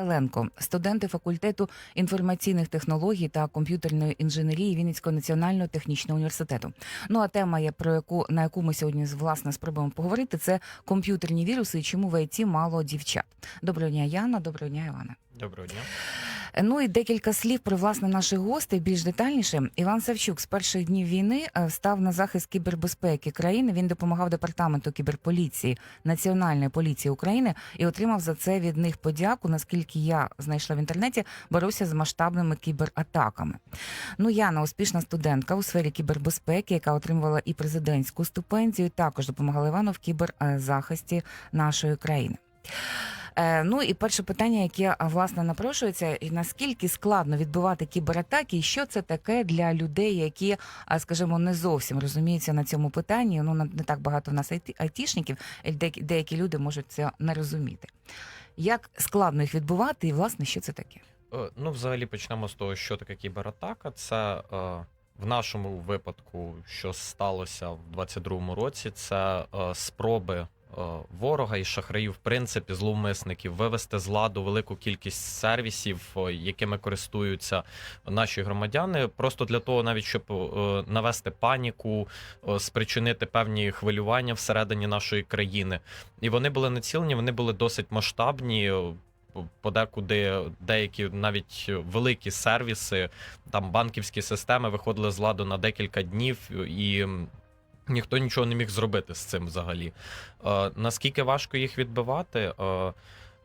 Сталенко, студенти факультету інформаційних технологій та комп'ютерної інженерії Вінницького національного технічного університету. Ну а тема, про яку на яку ми сьогодні власне спробуємо поговорити, це комп'ютерні віруси і чому в ІТ мало дівчат. Доброго дня, Яна. Доброго дня, Івана. Доброго дня. Ну і декілька слів про власне наших гостей. Більш детальніше, Іван Савчук з перших днів війни е, став на захист кібербезпеки країни. Він допомагав департаменту кіберполіції Національної поліції України і отримав за це від них подяку. Наскільки я знайшла в інтернеті, боровся з масштабними кібератаками. Ну Яна, успішна студентка у сфері кібербезпеки, яка отримувала і президентську стипендію. Також допомагала Івану в кіберзахисті нашої країни. Е, Ну і перше питання, яке власне напрошується, наскільки складно відбивати кібератаки, і що це таке для людей, які, скажімо, не зовсім розуміються на цьому питанні. Ну не так багато в нас айті- айтішників, деякі, люди можуть це не розуміти. Як складно їх відбувати, і власне що це таке? Е, Ну, взагалі почнемо з того, що таке кібератака. Це е, в нашому випадку, що сталося в 22-му році, це спроби. Е, Ворога і шахраїв, в принципі, зловмисників вивести з ладу велику кількість сервісів, е, якими користуються наші громадяни, просто для того, навіть щоб е, навести паніку, спричинити певні хвилювання всередині нашої країни. І вони були націлені, вони були досить масштабні. Подекуди деякі навіть великі сервіси, там банківські системи виходили з ладу на декілька днів, і ніхто нічого не міг зробити з цим взагалі. Е, наскільки важко їх відбивати? Е,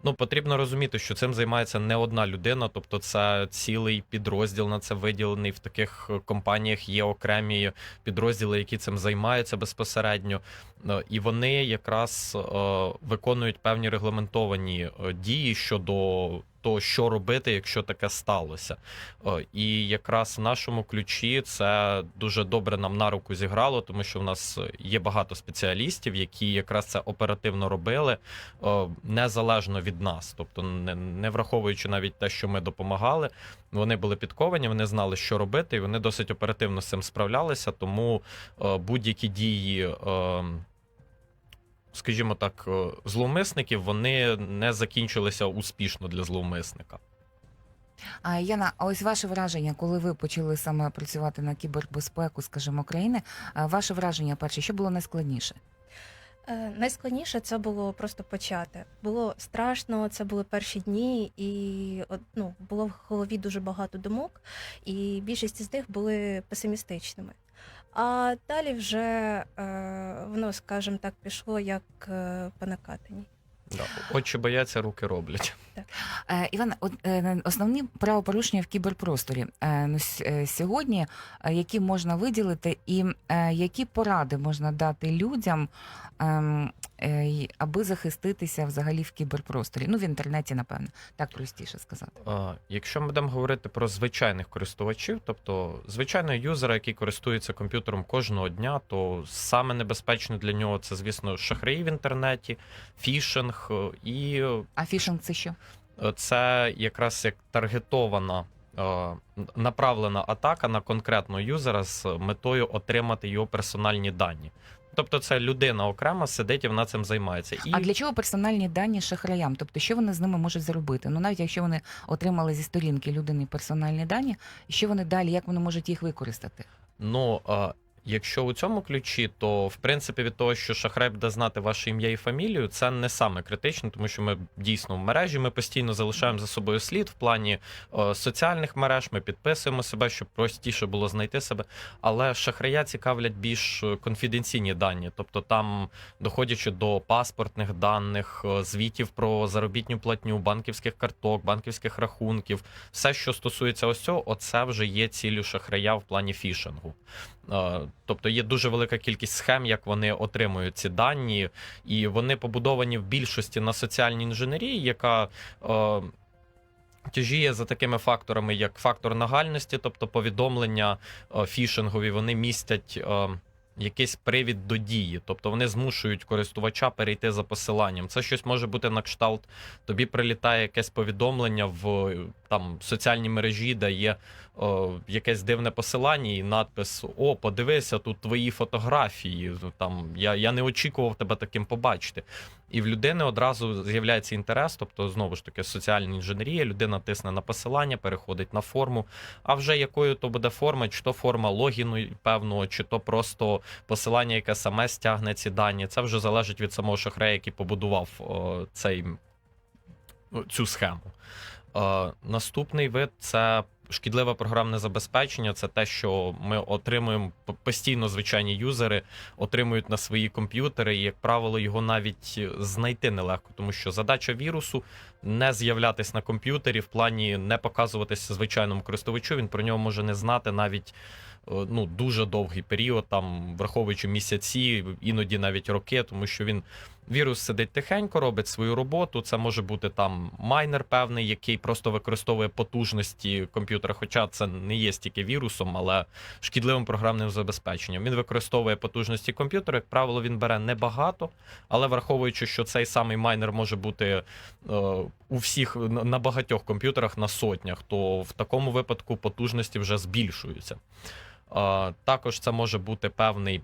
Ну, потрібно розуміти, що цим займається не одна людина, тобто це цілий підрозділ на це виділений. В таких е, компаніях є окремі підрозділи, які цим займаються безпосередньо. Е, І вони якраз е, виконують певні регламентовані дії щодо того, що робити, якщо таке сталося. Е, І якраз в нашому ключі це дуже добре нам на руку зіграло, тому що в нас є багато спеціалістів, які якраз це оперативно робили е, незалежно від нас, тобто не, не враховуючи навіть те, що ми допомагали. Вони були підковані, вони знали, що робити, і вони досить оперативно з цим справлялися. Тому е, будь-які дії. Е, Скажімо так, е, зловмисників вони не закінчилися успішно для зловмисника. А Яна, а ось ваше враження, коли ви почали саме працювати на кібербезпеку, скажімо, країни, ваше враження перше, що було найскладніше? Е, Найскладніше це було просто почати. Було страшно, це були перші дні, і от, ну, було в голові дуже багато думок, і більшість з них були песимістичними. А далі вже е, воно, скажімо так, пішло як е, по накатаній. Да. Очі бояться, руки роблять. Е, Іван, е, основні правопорушення в кіберпросторі е, ну, е, сьогодні, які можна виділити, і е, які поради можна дати людям, ем, е, аби захиститися взагалі в кіберпросторі? Ну, в інтернеті, напевно, так простіше сказати. А, Якщо ми будемо говорити про звичайних користувачів, тобто звичайного юзера, який користується комп'ютером кожного дня, то саме небезпечно для нього це, звісно, шахраї в інтернеті, фішинг, е, і А фішинг це що? е, це якраз як таргетована. е, Направлена атака на конкретного юзера з метою отримати його персональні дані. Тобто, це людина окремо сидить і вона цим займається. І А для чого персональні дані шахраям? Тобто, що вони з ними можуть зробити? Ну, навіть якщо вони отримали зі сторінки людини персональні дані, що вони далі, як вони можуть їх використати? Ну, якщо у цьому ключі, то в принципі від того, що шахрай буде знати ваше ім'я і фамілію, це не саме критично, тому що ми дійсно в мережі ми постійно залишаємо за собою слід в плані е, соціальних мереж. Ми підписуємо себе, щоб простіше було знайти себе. Але шахрая цікавлять більш е, конфіденційні дані, тобто там, доходячи до паспортних даних, е, звітів про заробітню платню, банківських карток, банківських рахунків, все, що стосується ось цього, оце вже є ціллю шахрая в плані фішингу. Тобто є дуже велика кількість схем, як вони отримують ці дані, і вони побудовані в більшості на соціальній інженерії, яка тяжіє за такими факторами, як фактор нагальності, тобто повідомлення фішингові, вони містять. Якийсь привід до дії. Тобто вони змушують користувача перейти за посиланням. Це щось може бути на кшталт. Тобі прилітає якесь повідомлення в там соціальній мережі, де є о, якесь дивне посилання і надпис: О, подивися, тут твої фотографії. Там я, я не очікував тебе таким побачити. І в людини одразу з'являється інтерес, тобто знову ж таки соціальна інженерія. Людина тисне на посилання, переходить на форму. А вже якою то буде форма, чи то форма логіну певного, чи то просто посилання, яке саме стягне ці дані. Це вже залежить від самого шахрея, який побудував о, цей, цю схему. Е, наступний вид це шкідливе програмне забезпечення. Це те, що ми отримуємо постійно звичайні юзери, отримують на свої комп'ютери, і, як правило, його навіть знайти нелегко, тому що задача вірусу не з'являтись на комп'ютері в плані не показуватися звичайному користувачу. Він про нього може не знати навіть. е, Ну, дуже довгий період, там враховуючи місяці, іноді навіть роки, тому що він Вірус сидить тихенько, робить свою роботу. Це може бути там майнер певний, який просто використовує потужності комп'ютера. Хоча це не є стільки вірусом, але шкідливим програмним забезпеченням. Він використовує потужності комп'ютера. Як правило, він бере небагато, але враховуючи, що цей самий майнер може бути е, у всіх на багатьох комп'ютерах на сотнях, то в такому випадку потужності вже збільшуються. Е, також це може бути певний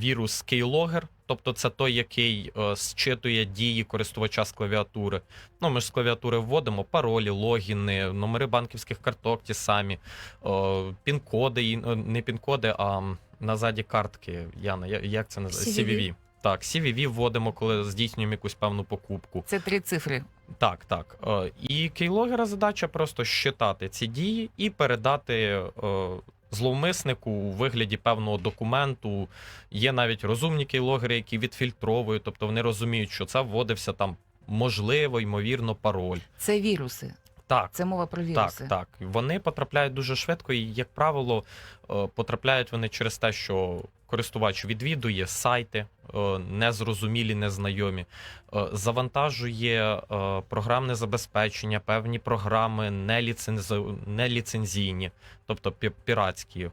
вірус Keylogger, тобто це той, який е, зчитує дії користувача з клавіатури. Ну, ми ж з клавіатури вводимо паролі, логіни, номери банківських карток, ті самі, е, пін-коди, е, не пін-коди, а назаді картки. Яна, як це називається? CVV. CVV. Так, CVV вводимо, коли здійснюємо якусь певну покупку. Це три цифри. Так, так. Е, І кейлогера задача просто щитати ці дії і передати е, зловмиснику у вигляді певного документу. Є навіть розумні кейлогери, які відфільтровують, тобто вони розуміють, що це вводився там можливо, ймовірно, пароль. Це віруси. Так. Це мова про віруси. Так, так. Вони потрапляють дуже швидко, і, як правило, е, потрапляють вони через те, що користувач відвідує сайти е, незрозумілі, незнайомі, е, завантажує е, програмне забезпечення, певні програми неліценз- неліцензійні, тобто пі- піратські.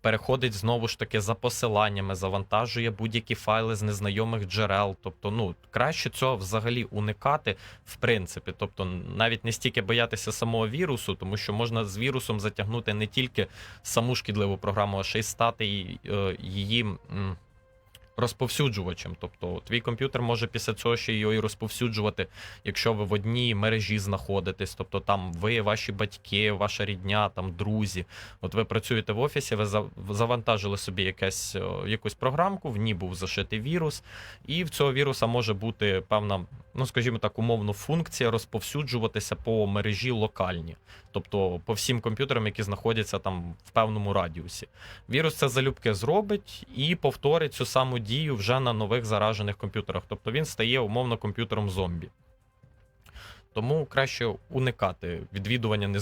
Переходить знову ж таки за посиланнями, завантажує будь-які файли з незнайомих джерел. Тобто, ну краще цього взагалі уникати, в принципі. Тобто, навіть не стільки боятися самого вірусу, тому що можна з вірусом затягнути не тільки саму шкідливу програму, а ще й стати е, її. Розповсюджувачем, тобто твій комп'ютер може після цього ще його і розповсюджувати, якщо ви в одній мережі знаходитесь. Тобто там ви, ваші батьки, ваша рідня, там друзі. От ви працюєте в офісі, ви завантажили собі якесь, е, якусь програмку, в ній був зашитий вірус, і в цього віруса може бути певна, ну скажімо так, умовно, функція розповсюджуватися по мережі локальні, тобто по всім комп'ютерам, які знаходяться там в певному радіусі. Вірус це залюбки зробить і повторить цю саму дію вже на нових заражених комп'ютерах. Тобто він стає умовно комп'ютером зомбі. Тому краще уникати відвідування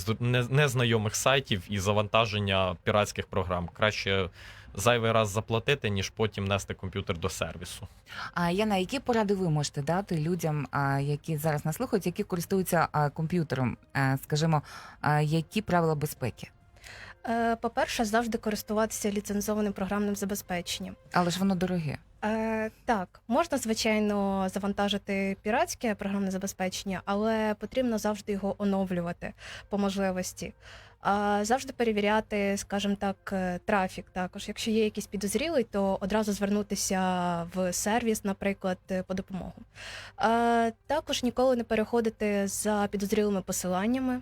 незнайомих сайтів і завантаження піратських програм. Краще зайвий раз заплатити, ніж потім нести комп'ютер до сервісу. А Яна, які поради ви можете дати людям, які зараз нас слухають, які користуються комп'ютером? Е, Скажімо, які правила безпеки? Е, По-перше, завжди користуватися ліцензованим програмним забезпеченням. Але ж воно дороге. Е, так, можна, звичайно, завантажити піратське програмне забезпечення, але потрібно завжди його оновлювати по можливості. А завжди перевіряти, скажімо так, е, трафік. Також, якщо є якийсь підозрілий, то одразу звернутися в сервіс, наприклад, е, по допомогу. А, також ніколи не переходити за підозрілими посиланнями.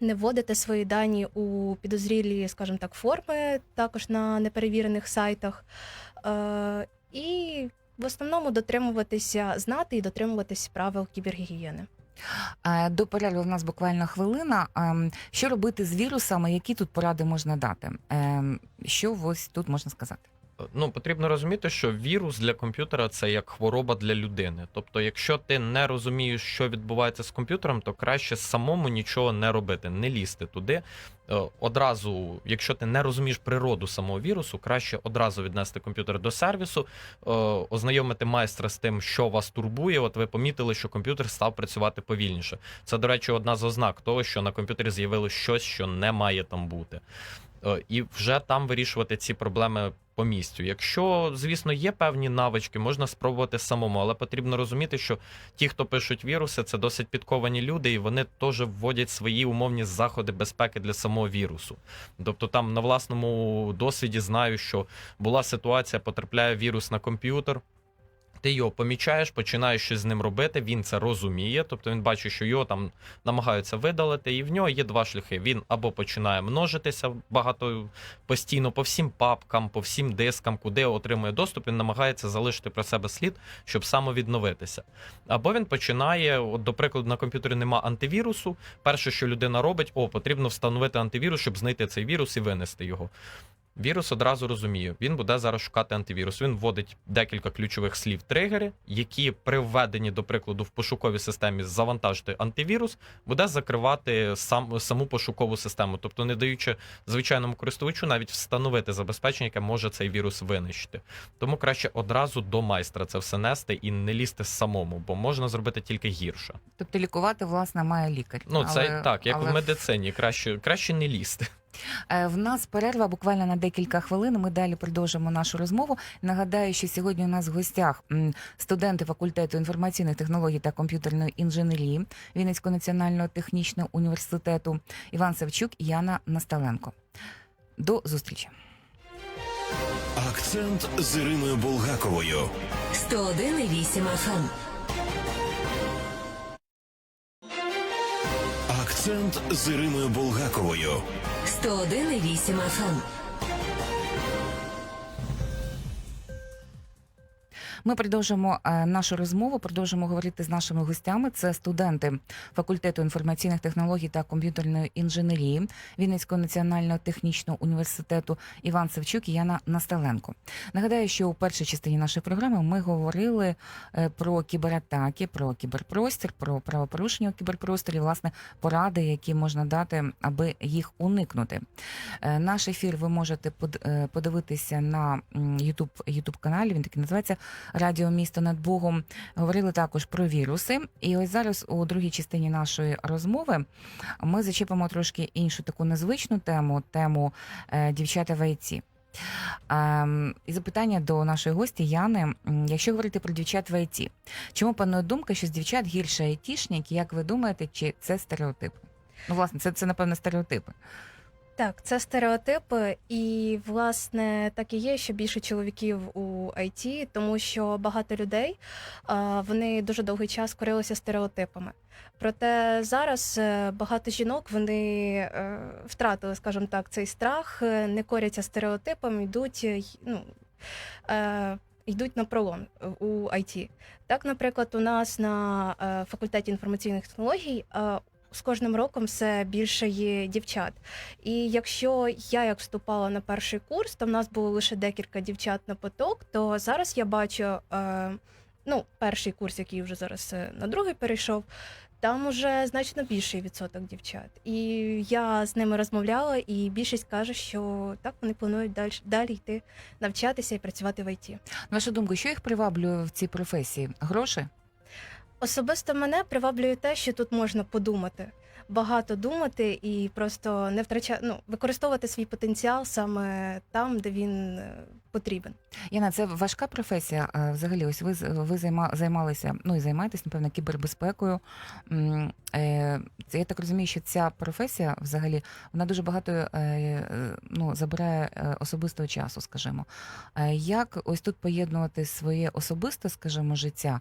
Не вводити свої дані у підозрілі, скажімо так, форми, також на неперевірених сайтах. Е, і в основному дотримуватися, знати і дотримуватись правил кібергігієни. Е, До перерви в нас буквально хвилина. Ем, Що робити з вірусами? Які тут поради можна дати? Ем, Що ось тут можна сказати? Ну, потрібно розуміти, що вірус для комп'ютера це як хвороба для людини. Тобто, якщо ти не розумієш, що відбувається з комп'ютером, то краще самому нічого не робити, не лізти туди. Е, Одразу, якщо ти не розумієш природу самого вірусу, краще одразу віднести комп'ютер до сервісу, е, ознайомити майстра з тим, що вас турбує. От ви помітили, що комп'ютер став працювати повільніше. Це, до речі, одна з ознак того, що на комп'ютері з'явилось щось, що не має там бути. е, і вже там вирішувати ці проблеми по місцю. Якщо, звісно, є певні навички, можна спробувати самому, але потрібно розуміти, що ті, хто пишуть віруси, це досить підковані люди, і вони теж вводять свої умовні заходи безпеки для самого вірусу. Тобто, там на власному досвіді знаю, що була ситуація, потрапляє вірус на комп'ютер. Ти його помічаєш, починаєш щось з ним робити. Він це розуміє, тобто він бачить, що його там намагаються видалити, і в нього є два шляхи. Він або починає множитися багато постійно по всім папкам, по всім дискам, куди отримує доступ. Він намагається залишити про себе слід, щоб самовідновитися. Або він починає, от, до прикладу, на комп'ютері нема антивірусу. Перше, що людина робить, о, потрібно встановити антивірус, щоб знайти цей вірус і винести його. Вірус одразу розуміє, він буде зараз шукати антивірус. Він вводить декілька ключових слів тригери, які при введенні, до прикладу, в пошуковій системі завантажити антивірус, буде закривати сам саму пошукову систему, тобто не даючи звичайному користувачу навіть встановити забезпечення, яке може цей вірус винищити. Тому краще одразу до майстра це все нести і не лізти самому, бо можна зробити тільки гірше. Тобто лікувати, власне, має лікар. Ну це Але- так, як але в медицині, краще краще не лізти. Е, В нас перерва буквально на декілька хвилин. Ми далі продовжимо нашу розмову. Нагадаю, що сьогодні у нас в гостях студенти факультету інформаційних технологій та комп'ютерної інженерії Вінницького національного технічного університету Іван Савчук і Яна Насталенко. До зустрічі. Акцент з Іриною Булгаковою. 101,8 FM. Акцент з Іриною Булгаковою. 101,8 FM. Ми продовжимо е, нашу розмову, продовжимо говорити з нашими гостями. Це студенти факультету інформаційних технологій та комп'ютерної інженерії Вінницького національного технічного університету Іван Савчук і Яна Насталенко. Нагадаю, що у першій частині нашої програми ми говорили е, про кібератаки, про кіберпростір, про правопорушення у кіберпросторі, власне, поради, які можна дати, аби їх уникнути. Е, Наш ефір ви можете под- подивитися на YouTube, YouTube каналі. Він такий називається Радіо Місто над Богом. Говорили також про віруси. І ось зараз у другій частині нашої розмови ми зачепимо трошки іншу таку незвичну тему тему е, дівчата в ІТ. Ем, і запитання до нашої гості Яни. Якщо говорити про дівчат в ІТ, чому панує думка, що з дівчат гірше айтішник? Як ви думаєте, чи це стереотипи? Ну, власне, це, це напевно стереотипи. Так, це стереотипи, і власне так і є, що більше чоловіків у IT, тому що багато людей вони дуже довгий час корилися стереотипами. Проте зараз е, багато жінок вони е, втратили, скажімо так, цей страх, е, не коряться стереотипам, йдуть ну, йдуть на пролом у IT. Так, наприклад, у нас на факультеті інформаційних технологій. З кожним роком все більше є дівчат. І якщо я як вступала на перший курс, то в нас було лише декілька дівчат на поток, то зараз я бачу е, ну, перший курс, який вже зараз е, на другий перейшов, там уже значно більший відсоток дівчат. І я з ними розмовляла, і більшість каже, що так вони планують далі, далі йти навчатися і працювати в ІТ. На вашу думку, що їх приваблює в цій професії? Гроші? Особисто мене приваблює те, що тут можна подумати. Багато думати і просто не втрачати, ну, використовувати свій потенціал саме там, де він е, потрібен. Яна, це важка професія. Взагалі, ось ви з- ви займа, займалися, ну і займаєтесь, напевно, кібербезпекою. Е, Я так розумію, що ця професія взагалі вона дуже багато е, е, ну, забирає особистого часу, скажімо. Як ось тут поєднувати своє особисте, скажімо, життя,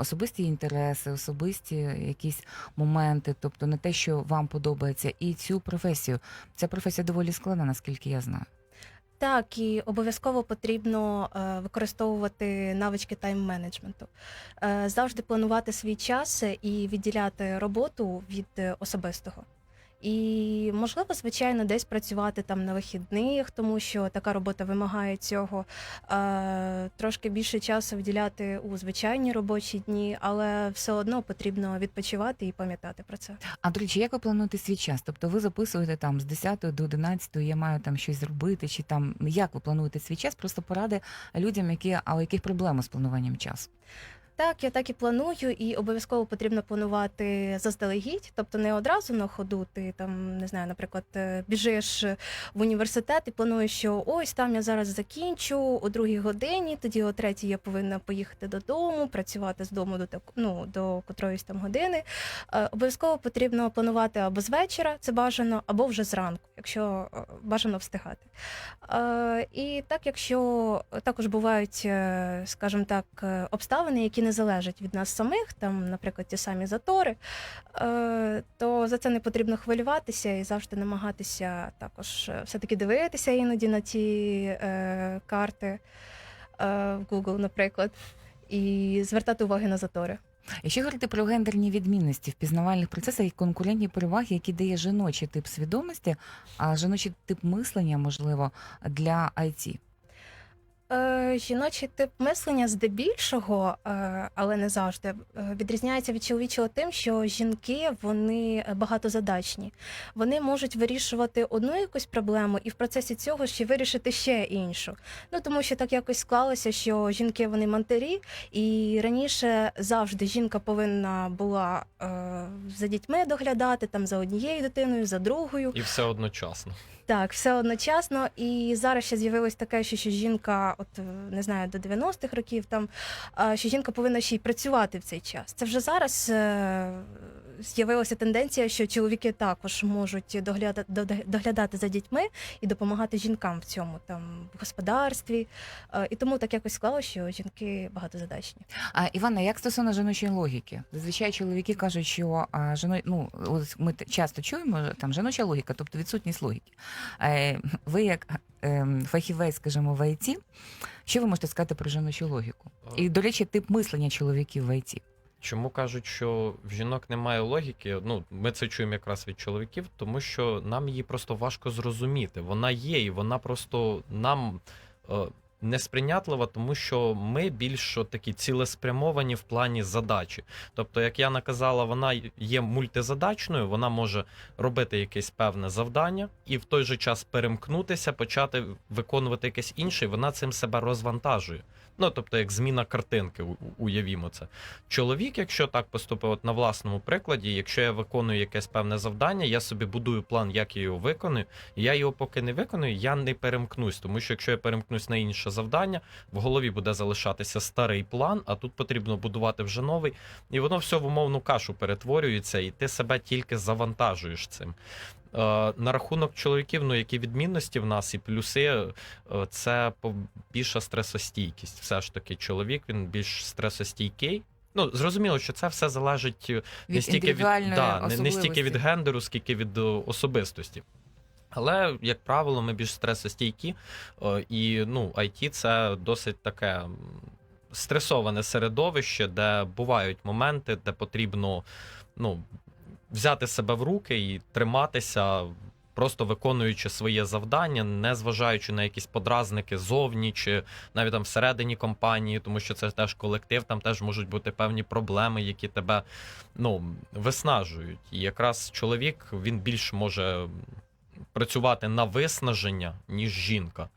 особисті інтереси, особисті якісь моменти, тобто не те, що вам подобається, і цю професію. Ця професія доволі складна, наскільки я знаю. Так, і обов'язково потрібно е, використовувати навички тайм-менеджменту. Е, завжди планувати свій час і відділяти роботу від е, особистого. І можливо, звичайно, десь працювати там на вихідних, тому що така робота вимагає цього. Е, трошки більше часу виділяти у звичайні робочі дні, але все одно потрібно відпочивати і пам'ятати про це. А до речі, як ви плануєте свій час? Тобто ви записуєте там з 10 до 11, я маю там щось зробити, чи там як ви плануєте свій час? Просто поради людям, які а у яких проблеми з плануванням часу. Так, я так і планую, і обов'язково потрібно планувати заздалегідь, тобто не одразу на ходу. Ти там не знаю, наприклад, е, біжиш в університет і плануєш, що ось там я зараз закінчу о другій годині, тоді о третій я повинна поїхати додому, працювати з дому до ну, до котроїсь там години. Е, Обов'язково потрібно планувати або з вечора, це бажано, або вже зранку, якщо е, бажано встигати. І так, якщо також бувають, скажімо так, обставини, які не залежать від нас самих, там, наприклад, ті самі затори, е, то за це не потрібно хвилюватися і завжди намагатися також е, все-таки дивитися іноді на ті е, карти в Google, наприклад, і звертати уваги на затори. Якщо говорити про гендерні відмінності в пізнавальних процесах і конкурентні переваги, які дає жіночий тип свідомості, а жіночий тип мислення, можливо, для IT. Е, жіночий тип мислення здебільшого, е, але не завжди, е, відрізняється від чоловічого тим, що жінки вони багатозадачні. Вони можуть вирішувати одну якусь проблему і в процесі цього ще вирішити ще іншу. Ну тому що так якось склалося, що жінки вони мантері, і раніше завжди жінка повинна була е, за дітьми доглядати там за однією дитиною, за другою. І все одночасно. Так, все одночасно. І зараз ще з'явилось таке, що, що жінка, от е, не знаю, до 90-х років там, що жінка повинна ще й працювати в цей час. Це вже зараз е, з'явилася тенденція, що чоловіки також можуть доглядати, доглядати за дітьми і допомагати жінкам в цьому там в господарстві. Е, І тому так якось склало, що жінки багатозадачні. А Івана, як стосовно жіночої логіки? Зазвичай чоловіки кажуть, що а, жіно... ну, ось ми часто чуємо там жіноча логіка, тобто відсутність логіки. Е, ви, як е, фахівець, скажімо, в ІТ, що ви можете сказати про жіночу логіку? І, до речі, тип мислення чоловіків в ІТ. Чому кажуть, що в жінок немає логіки? Ну, ми це чуємо якраз від чоловіків, тому що нам її просто важко зрозуміти. Вона є, і вона просто нам е, несприйнятлива, тому що ми більш такі цілеспрямовані в плані задачі. Тобто, як я наказала, вона є мультизадачною, вона може робити якесь певне завдання і в той же час перемкнутися, почати виконувати якесь інше, і вона цим себе розвантажує. Ну, тобто, як зміна картинки, уявімо це. Чоловік, якщо так поступив от на власному прикладі, якщо я виконую якесь певне завдання, я собі будую план, як я його виконую, я його поки не виконую, я не перемкнусь. Тому що якщо я перемкнусь на інше завдання, в голові буде залишатися старий план, а тут потрібно будувати вже новий, і воно все в умовну кашу перетворюється, і ти себе тільки завантажуєш цим. Е, на рахунок чоловіків, ну які відмінності в нас і плюси, е, це більша стресостійкість. Все ж таки, чоловік він більш стресостійкий. Ну, зрозуміло, що це все залежить е, не стільки від, да, не, не стільки від гендеру, скільки від особистості. Але, як правило, ми більш стресостійкі, і ну, IT це досить таке стресоване середовище, де бувають моменти, де потрібно ну, взяти себе в руки і триматися, просто виконуючи своє завдання, не зважаючи на якісь подразники зовні чи навіть там всередині компанії, тому що це теж колектив, там теж можуть бути певні проблеми, які тебе ну, виснажують. І якраз чоловік він більш може працювати на виснаження, ніж жінка.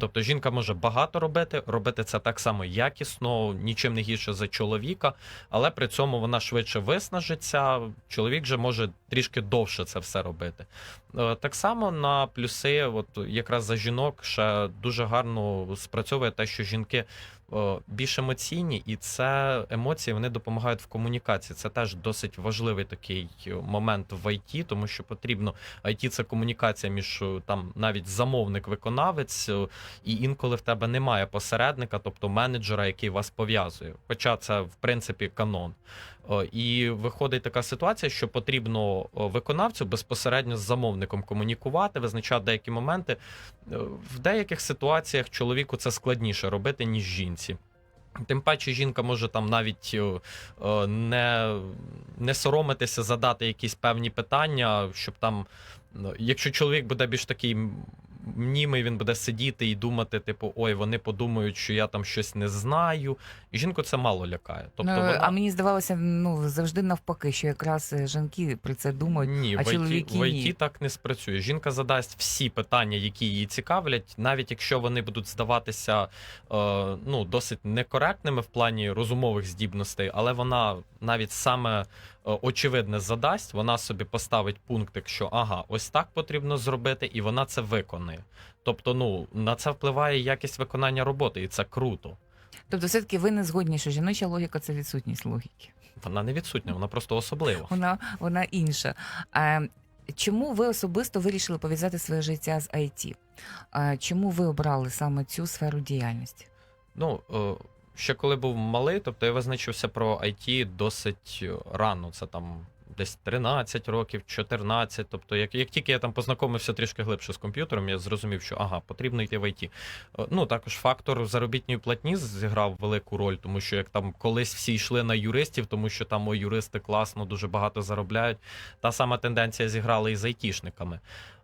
Тобто жінка може багато робити, робити це так само якісно, нічим не гірше за чоловіка, але при цьому вона швидше виснажиться. Чоловік же може трішки довше це все робити. Е, Так само на плюси, от якраз за жінок, ще дуже гарно спрацьовує те, що жінки е, більш емоційні, і це емоції вони допомагають в комунікації. Це теж досить важливий такий момент в ІТ, тому що потрібно IT – це комунікація між е, там навіть замовник-виконавець, е, і інколи в тебе немає посередника, тобто менеджера, який вас пов'язує. Хоча це в принципі канон. Е, І виходить така ситуація, що потрібно виконавцю безпосередньо з замовником комунікувати, визначати деякі моменти. В деяких ситуаціях чоловіку це складніше робити, ніж жінці. Тим паче жінка може там навіть не, не соромитися задати якісь певні питання, щоб там, якщо чоловік буде більш такий м, німий він буде сидіти і думати, типу, ой, вони подумають, що я там щось не знаю. І жінку це мало лякає. Тобто, ну, вона... А мені здавалося, ну завжди навпаки, що якраз е, жінки про це думають. Ні, а в, чоловіки в ні. IT так не спрацює. Жінка задасть всі питання, які її цікавлять, навіть якщо вони будуть здаватися е, ну, досить некоректними в плані розумових здібностей, але вона навіть саме е, очевидне задасть, вона собі поставить пунктик, що ага, ось так потрібно зробити, і вона це виконує. Тобто, ну на це впливає якість виконання роботи, і це круто. Тобто, все-таки ви не згодні, що жіноча логіка це відсутність логіки. Вона не відсутня, вона просто особлива. Вона, вона інша. Е, чому ви особисто вирішили пов'язати своє життя з IT? Е, чому ви обрали саме цю сферу діяльності? Ну, е, ще коли був малий, тобто я визначився про IT досить рано. Це там десь 13 років, 14. Тобто, як, як тільки я там познайомився трішки глибше з комп'ютером, я зрозумів, що ага, потрібно йти в IT. Е, Ну, також фактор заробітної платні зіграв велику роль, тому що як там колись всі йшли на юристів, тому що там о, юристи класно, дуже багато заробляють. Та сама тенденція зіграла і з айтішниками.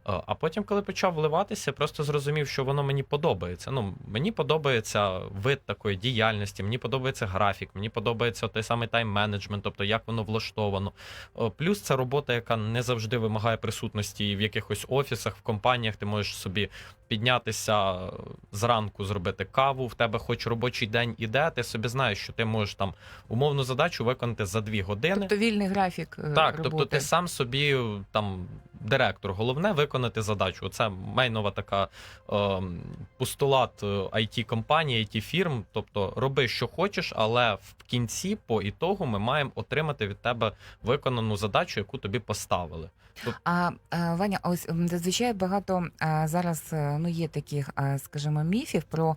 Е, А потім, коли почав вливатися, просто зрозумів, що воно мені подобається. Ну, мені подобається вид такої діяльності, мені подобається графік, мені подобається той самий тайм-менеджмент, тобто як воно влаштовано. Е, Плюс це робота, яка не завжди вимагає присутності в якихось офісах, в компаніях. Ти можеш собі піднятися е, зранку, зробити каву. В тебе хоч робочий день іде, ти собі знаєш, що ти можеш там умовну задачу виконати за дві години. Тобто вільний графік е, Так, роботи. тобто ти сам собі там директор. Головне виконати задачу. Це мейнова така ем, постулат it компанії it фірм. Тобто роби, що хочеш, але в кінці, по ітогу, ми маємо отримати від тебе виконану задачу, яку тобі поставили. А е, Ваня, ось зазвичай багато е, зараз е, ну є таких, скажімо, міфів про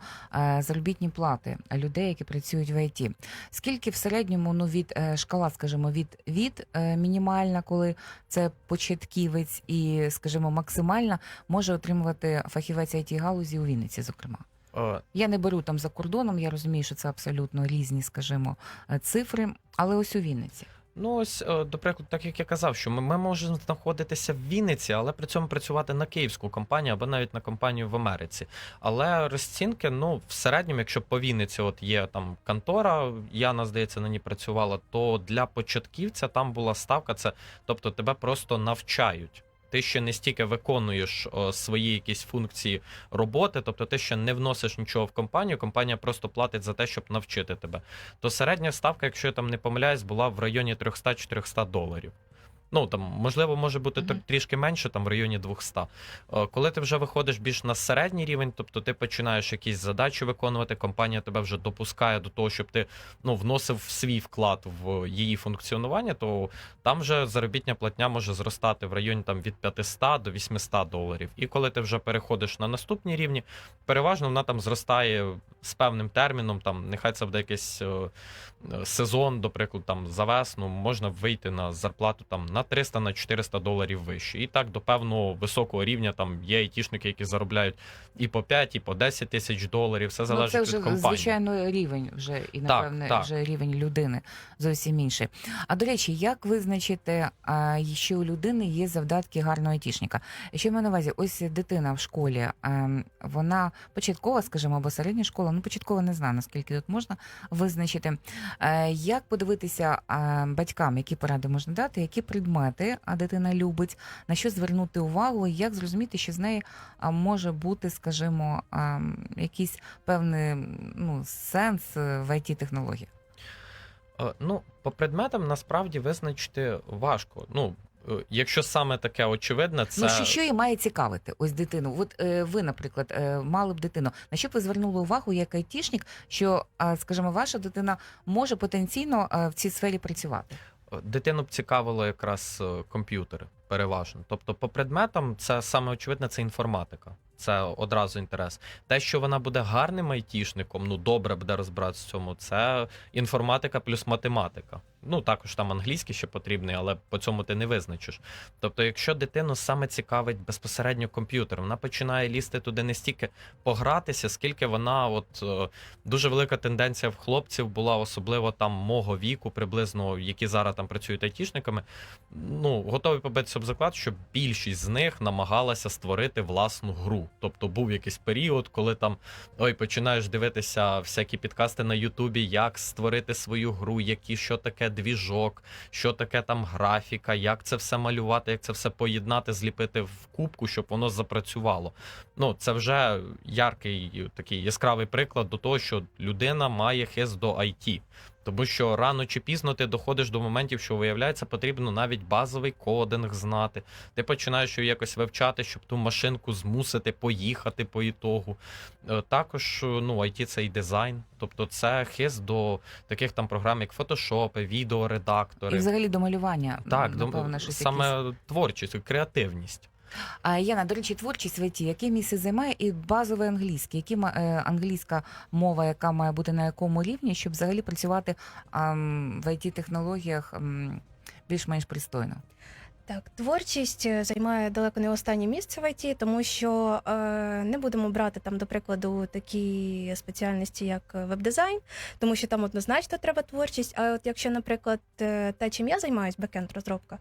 заробітні плати людей, які працюють в ІТ. Скільки в середньому ну від шкала, скажімо, від від мінімальна, коли це початківець, і скажімо, максимальна може отримувати фахівець it галузі у Вінниці, зокрема. Я не беру там за кордоном. Я розумію, що це абсолютно різні, скажімо, цифри, але ось у Вінниці. Ну, ось, е, до прикладу, так як я казав, що ми, ми можемо знаходитися в Вінниці, але при цьому працювати на київську компанію або навіть на компанію в Америці. Але розцінки, ну, в середньому, якщо по Вінниці от є там контора, Яна, здається, на ній працювала, то для початківця там була ставка, це тобто тебе просто навчають. Ти ще не стільки виконуєш о, свої якісь функції роботи, тобто ти ще не вносиш нічого в компанію, компанія просто платить за те, щоб навчити тебе. То середня ставка, якщо я там не помиляюсь, була в районі 300-400 доларів. Ну там можливо може бути тр- трішки менше, там в районі 200. Е, Коли ти вже виходиш більш на середній рівень, тобто ти починаєш якісь задачі виконувати, компанія тебе вже допускає до того, щоб ти ну вносив свій вклад в її функціонування, то там вже заробітня платня може зростати в районі там від 500 до 800 доларів. І коли ти вже переходиш на наступні рівні, переважно вона там зростає з певним терміном. Там нехай це буде якийсь е, е, сезон, до прикладу, там за весну можна вийти на зарплату там на 300 на 400 доларів вище. І так до певного високого рівня там є айтішники, які заробляють і по 5, і по 10 тисяч доларів. Все Ну, залежить це від вже компанії. звичайно рівень вже і напевне так. вже рівень людини зовсім інший. А до речі, як визначити, що у людини є завдатки гарного айтішника? Що маю на увазі? Ось дитина в школі, ем, вона початкова, скажімо, або середня школа. Ну, початкова не знаю, наскільки тут можна визначити. Е, Як подивитися батькам, які поради можна дати, які предмети а дитина любить, на що звернути увагу, і як зрозуміти, що з неї може бути, скажімо, якийсь певний ну, сенс е, в it технологіях Е, Ну, по предметам насправді визначити важко. Ну, е, якщо саме таке очевидне, це Ну, що, що її має цікавити? Ось дитину. От е, ви, наприклад, е, мали б дитину. На що б ви звернули увагу як айтішник, що, а, скажімо, ваша дитина може потенційно е, в цій сфері працювати? Дитину б цікавило якраз е, комп'ютери переважно. Тобто, по предметам, це саме очевидне, це інформатика. Це одразу інтерес. Те, що вона буде гарним айтішником, ну добре буде розбиратися в цьому. Це інформатика плюс математика. Ну також там англійський ще потрібний, але по цьому ти не визначиш. Тобто, якщо дитину саме цікавить безпосередньо комп'ютер, вона починає лізти туди не стільки погратися, скільки вона, от е, дуже велика тенденція в хлопців була, особливо там мого віку, приблизно, які зараз там працюють айтішниками. Ну, готові побитися б заклад, що більшість з них намагалася створити власну гру. Тобто був якийсь період, коли там ой, починаєш дивитися всякі підкасти на Ютубі, як створити свою гру, які що таке двіжок, що таке там графіка, як це все малювати, як це все поєднати, зліпити в кубку, щоб воно запрацювало. Ну, це вже яркий такий яскравий приклад до того, що людина має хист до IT. Тому що рано чи пізно ти доходиш до моментів, що виявляється, потрібно навіть базовий кодинг знати. Ти починаєш його якось вивчати, щоб ту машинку змусити поїхати по ітогу. Е, Також ну, IT це і дизайн, тобто це хист до таких там програм, як Photoshop, І взагалі до малювання. Так, до- напевно, щось саме творчість, креативність. А Яна, до речі, творчість в ІТ, яке місце займає і базовий англійський, які е, англійська мова, яка має бути на якому рівні, щоб взагалі працювати в it технологіях більш-менш пристойно. Так, творчість е, займає далеко не останнє місце в ІТ, тому що е, не будемо брати там, до прикладу, такі спеціальності, як е, веб-дизайн, тому що там однозначно треба творчість. А от якщо, наприклад, е, те, чим я займаюсь, бекенд розробка,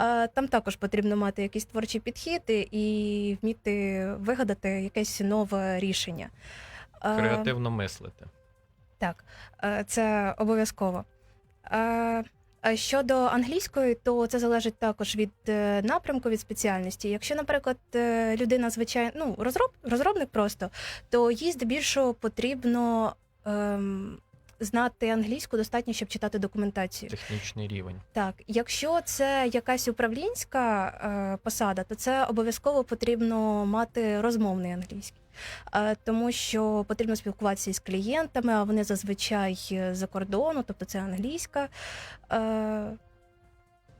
е, там також потрібно мати якісь творчі підхід і вміти вигадати якесь нове рішення. Е, Креативно мислити. так, е, це обов'язково. Е, Щодо англійської, то це залежить також від е, напрямку, від спеціальності. Якщо, наприклад, е, людина звичайно ну, розроб, розробник просто, то їй здебільшого потрібно ем, знати англійську достатньо, щоб читати документацію. Технічний рівень. Так, якщо це якась управлінська е, посада, то це обов'язково потрібно мати розмовний англійський, тому що потрібно спілкуватися із клієнтами, а вони зазвичай е, за кордону, тобто це англійська. Е,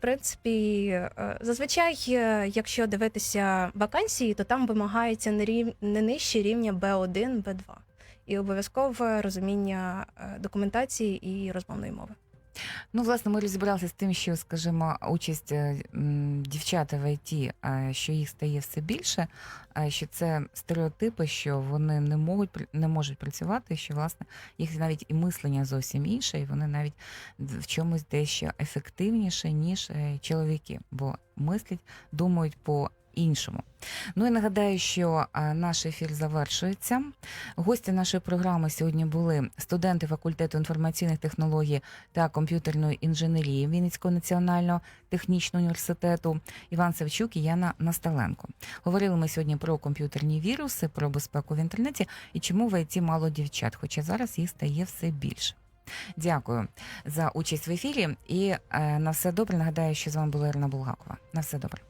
в принципі, е, зазвичай, е, якщо дивитися вакансії, то там вимагається не, рів... не нижче рівня B1, B2. І обов'язкове розуміння е, документації і розмовної мови. Ну, власне, ми розібралися з тим, що, скажімо, участь е, дівчат в ІТ, е, що їх стає все більше, е, що це стереотипи, що вони не можуть не можуть працювати, що власне їх навіть і мислення зовсім інше, і вони навіть в чомусь дещо ефективніше, ніж чоловіки, бо мислять, думають по. Іншому, ну і нагадаю, що наш ефір завершується. Гості нашої програми сьогодні були студенти факультету інформаційних технологій та комп'ютерної інженерії Вінницького національного технічного університету Іван Савчук і Яна Насталенко. Говорили ми сьогодні про комп'ютерні віруси, про безпеку в інтернеті і чому в ІТ мало дівчат, хоча зараз їх стає все більше. Дякую за участь в ефірі. І е, на все добре. Нагадаю, що з вами була Ірина Булгакова. На все добре.